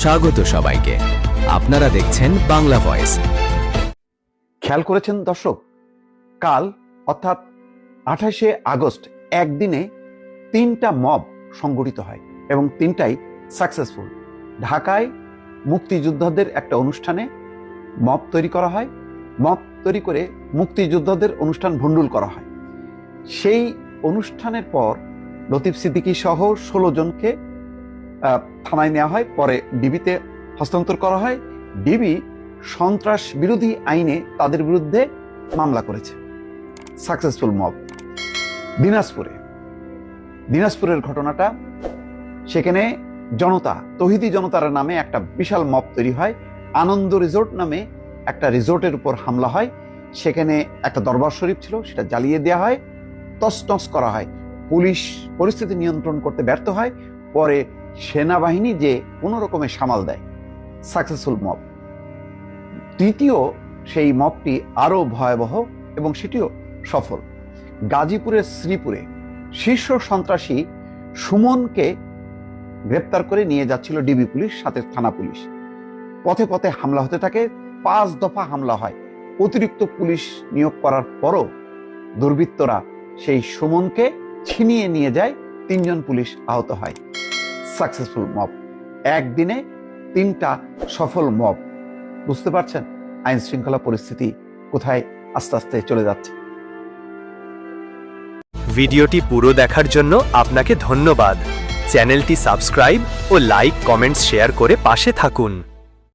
স্বাগত সবাইকে। আপনারা দেখছেন বাংলা ভয়েস। খেয়াল করেছেন দর্শক? কাল, অর্থাৎ আঠাশে আগস্ট, একদিনে তিনটা মব সংগঠিত হয় এবং তিনটাই সাকসেসফুল ঢাকায় মুক্তিযোদ্ধাদের একটা অনুষ্ঠানে মব তৈরি করা হয়। মব তৈরি করে মুক্তিযোদ্ধাদের অনুষ্ঠান ভণ্ডুল করা হয়। সেই অনুষ্ঠানের পর লতিফ সিদ্দিকী সহ ষোলো জনকে থানায় নেওয়া হয়, পরে ডিবিতে হস্তান্তর করা হয়। ডিবি সন্ত্রাস বিরোধী আইনে তাদের বিরুদ্ধে মামলা করেছে। Successful mob. দিনাজপুরে। দিনাজপুরের ঘটনাটা, সেখানে জনতা, তহিদি জনতার নামে একটা বিশাল মব তৈরি হয়। আনন্দ রিসোর্ট নামে একটা রিসোর্টের উপর হামলা হয়। সেখানে একটা দরবার শরীফ ছিল, সেটা জ্বালিয়ে দেওয়া হয়। তসনস করা হয়। পুলিশ পরিস্থিতি নিয়ন্ত্রণ করতে ব্যর্থ হয়, পরে সেনাবাহিনী যে কোনো রকমের সামাল দেয়। Successful mob. তৃতীয় সেই মপটি আরও ভয়াবহ এবং সেটিও সফল। গাজীপুরের শ্রীপুরে শীর্ষ সন্ত্রাসী সুমনকে গ্রেপ্তার করে নিয়ে যাচ্ছিল ডিবি পুলিশ, সাথে থানা পুলিশ। পথে পথে হামলা হতে থাকে, পাঁচ দফা হামলা হয়। অতিরিক্ত পুলিশ নিয়োগ করার পরও দুর্বৃত্তরা সেই সুমনকে ছিনিয়ে নিয়ে যায়, তিনজন পুলিশ আহত হয়। সাকসেসফুল মব একদিনে তিনটা সফল মব বুঝতে পারছেন? আইন শৃঙ্খলা পরিস্থিতি কোথায় আস্তে আস্তে চলে যাচ্ছে। ভিডিওটি পুরো দেখার জন্য আপনাকে ধন্যবাদ। চ্যানেলটি সাবস্ক্রাইব ও লাইক, কমেন্টস, শেয়ার করে পাশে থাকুন।